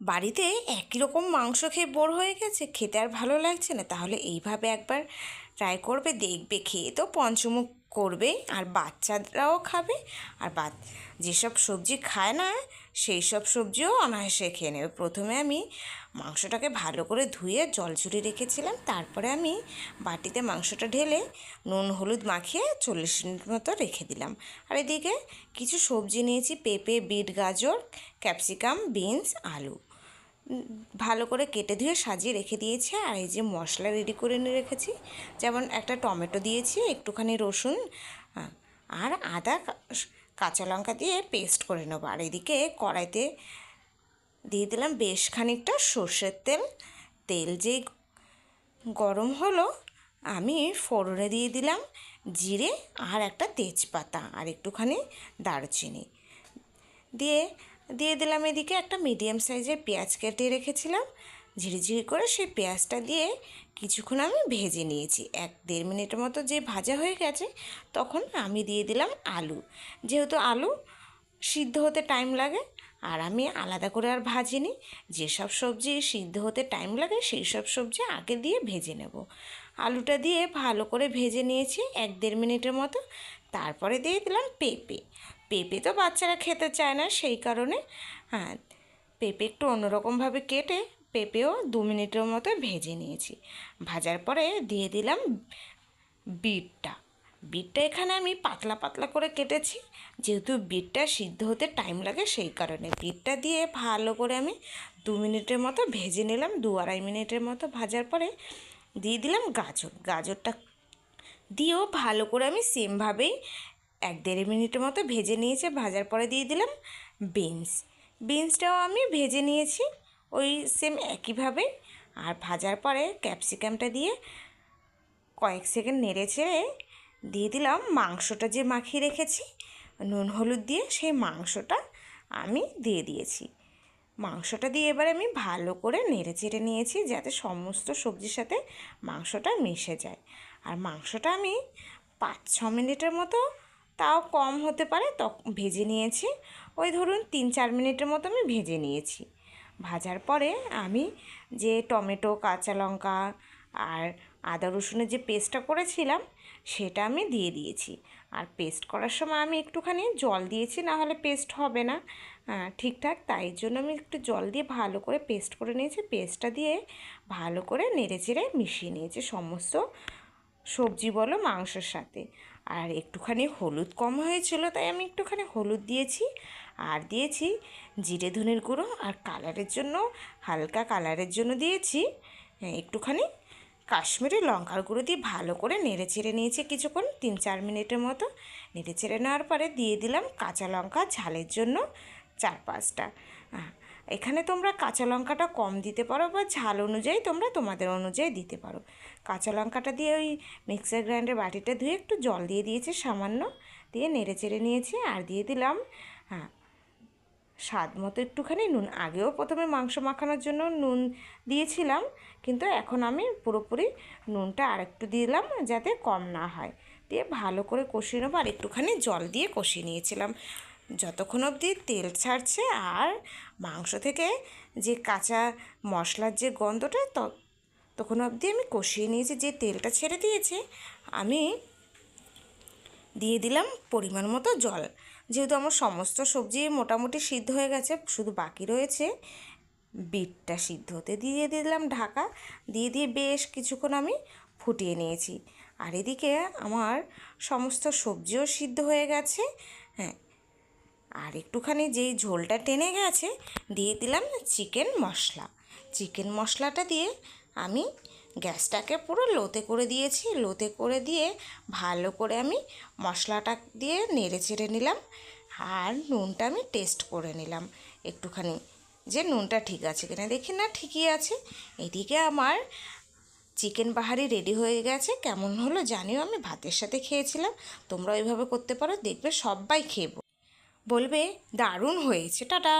বাড়িতে একই রকম মাংস খেয়ে বোর হয়ে গেছে, খেতে আর ভালো লাগছে না। তাহলে এইভাবে একবার ট্রাই করবে, দেখবে, খেয়ে তো পঞ্চমুখ করবে। আর বাচ্চারাও খাবে, আর বা যেসব সবজি খায় না সেই সব সবজিও অনায়াসে খেয়ে নেবে। প্রথমে আমি মাংসটাকে ভালো করে ধুয়ে জল ঝরিয়ে রেখেছিলাম। তারপরে আমি বাটিতে মাংসটা ঢেলে নুন, হলুদ মাখিয়ে চল্লিশ মিনিট মতো রেখে দিলাম। আর এদিকে কিছু সবজি নিয়েছি, পেঁপে, বিট, গাজর, ক্যাপসিকাম, বিনস, আলু। ভালো করে কেটে ধুয়ে সাজিয়ে রেখে দিয়েছি, আর এই যে মশলা রেডি করে নিয়ে রেখেছি। যেমন একটা টমেটো দিয়েছি, একটুখানি রসুন আর আদা কাঁচা লঙ্কা দিয়ে পেস্ট করে নেব। আর এদিকে কড়াইতে দিয়ে দিলাম বেশ খানিকটা সর্ষের তেল। তেল যে গরম হলো, আমি ফোড়নে দিয়ে দিলাম জিরে আর একটা তেজপাতা আর একটুখানি দারচিনি। দিয়ে দিয়ে দিলাম এদিকে একটা মিডিয়াম সাইজের পেঁয়াজ কেটে রেখেছিলাম। ঝিরিঝিরি করে সেই পেঁয়াজটা দিয়ে কিছুক্ষণ আমি ভেজে নিয়েছি। এক দেড় মিনিটের মতো যে ভাজা হয়ে গেছে, তখন আমি দিয়ে দিলাম আলু। যেহেতু আলু সিদ্ধ হতে টাইম লাগে, আর আমি আলাদা করে আর ভাজিনি। যেসব সবজি সিদ্ধ হতে টাইম লাগে, সেই সব সবজি আগে দিয়ে ভেজে নেব। আলুটা দিয়ে ভালো করে ভেজে নিয়েছি এক দেড় মিনিটের মতো। তারপরে দিয়ে দিলাম পেঁপে। পেঁপে তো বাচ্চারা খেতে চায় না, সেই কারণে হ্যাঁ পেঁপে একটু অন্যরকমভাবে কেটে পেঁপেও দু মিনিটের মতো ভেজে নিয়েছি। ভাজার পরে দিয়ে দিলাম বিটটা। বিটটা এখানে আমি পাতলা পাতলা করে কেটেছি, যেহেতু বিটটা সিদ্ধ হতে টাইম লাগে সেই কারণে। বিটটা দিয়ে ভালো করে আমি দু মিনিটের মতো ভেজে নিলাম, দু আড়াই মিনিটের মতো ভাজার পরে দিয়ে দিলাম গাজর। গাজরটা দিয়েও ভালো করে আমি সেমভাবেই এক দেড় মিনিটের মতো ভেজে নিয়েছে, ভাজার পরে দিয়ে দিলাম বিনস বিনসটাও আমি ভেজে নিয়েছি, ওই সেম একইভাবে। আর ভাজার পরে ক্যাপসিকামটা দিয়ে কয়েক সেকেন্ড নেড়ে চেড়ে দিয়ে দিলাম, মাংসটা যে মাখিয়ে রেখেছি, নুন, হলুদ দিয়ে সেই মাংসটা আমি দিয়ে দিয়েছি। মাংসটা দিয়ে এবার আমি ভালো করে নেড়ে চেড়ে নিয়েছি, যাতে সমস্ত সবজির সাথে মাংসটা মিশে যায়। আর মাংসটা আমি পাঁচ ছ মিনিটের মতো তাও কম হতে পারে তখন ভেজে নিয়েছি। ওই ধরুন তিন চার মিনিটের মতো আমি ভেজে নিয়েছি। ভাজার পরে আমি যে টমেটো, কাঁচা লঙ্কা আর আদা রসুনের যে পেস্টটা করেছিলাম, সেটা আমি দিয়ে দিয়েছি। আর পেস্ট করার সময় আমি একটুখানি জল দিয়েছি, না হলে পেস্ট হবে না। ঠিকঠাক তাই জন্য আমি একটু জল দিয়ে ভালো করে পেস্ট করে নিয়েছি। পেস্টটা দিয়ে ভালো করে নেড়ে চেড়ে মিশিয়ে নিয়েছি সমস্ত সবজি বলো মাংসের সাথে। আর একটুখানি হলুদ কম হয়েছিল তাই আমি একটুখানি হলুদ দিয়েছি। আর দিয়েছি জিরে ধনের গুঁড়ো আর কালারের জন্য হালকা কালারের জন্য দিয়েছি হ্যাঁ, একটুখানি কাশ্মীরি লঙ্কার গুঁড়ো দিয়ে ভালো করে নেড়ে চেড়ে নিয়েছি কিছুক্ষণ তিন চার মিনিটের মতো। নেড়ে চেড়ে নেওয়ার পরে দিয়ে দিলাম কাঁচা লঙ্কা ঝালের জন্য চার পাঁচটা। এখানে তোমরা কাঁচা লঙ্কাটা কম দিতে পারো বা ঝাল অনুযায়ী তোমরা তোমাদের অনুযায়ী দিতে পারো। কাঁচা লঙ্কাটা দিয়ে ওই মিক্সার গ্রাইন্ডার বাটিটা ধুয়ে একটু জল দিয়ে দিয়েছি, সামান্য দিয়ে নেড়ে চেড়ে নিয়েছি আর দিয়ে দিলাম হ্যাঁ স্বাদ মতো একটুখানি নুন। আগেও প্রথমে মাংস মাখানোর জন্য নুন দিয়েছিলাম, কিন্তু এখন আমি পুরোপুরি নুনটা আর একটু দিলাম যাতে কম না হয়। দিয়ে ভালো করে কষিয়ে নেব আর একটুখানি জল দিয়ে কষিয়ে নিয়েছিলাম। যতক্ষণ অবধি তেল ছাড়ছে আর মাংস থেকে যে কাঁচা মশলার যে গন্ধটা তখন অবধি আমি কষিয়ে নিয়েছি। যে তেলটা ছেড়ে দিয়েছে, আমি দিয়ে দিলাম পরিমাণ মতো জল। যেহেতু আমার সমস্ত সবজি মোটামুটি সিদ্ধ হয়ে গেছে, শুধু বাকি রয়েছে বিটটা সিদ্ধ হতে। দিয়ে দিলাম ঢাকা, দিয়ে দিয়ে বেশ কিছুক্ষণ আমি ফুটিয়ে নিয়েছি। আর এদিকে আমার সমস্ত সবজিও সিদ্ধ হয়ে গেছে। হ্যাঁ আর একটুখানি যেই ঝোলটা টেনে গেছে, দিয়ে দিলাম চিকেন মশলা। চিকেন মশলাটা দিয়ে আমি গ্যাসটাকে পুরো লোতে করে দিয়েছি। লোতে করে দিয়ে ভালো করে আমি মশলাটা দিয়ে নেড়ে চেড়ে নিলাম আর নুনটা আমি টেস্ট করে নিলাম। একটুখানি যে নুনটা ঠিক আছে কিনা দেখি না ঠিকই আছে। এদিকে আমার চিকেন বাহারি রেডি হয়ে গেছে। কেমন হলো জানিও, আমি ভাতের সাথে খেয়েছিলাম। তোমরা ওইভাবে করতে পারো, দেখবে সবাই খেয়ে বলবে দারুণ হয়েছে টাটা।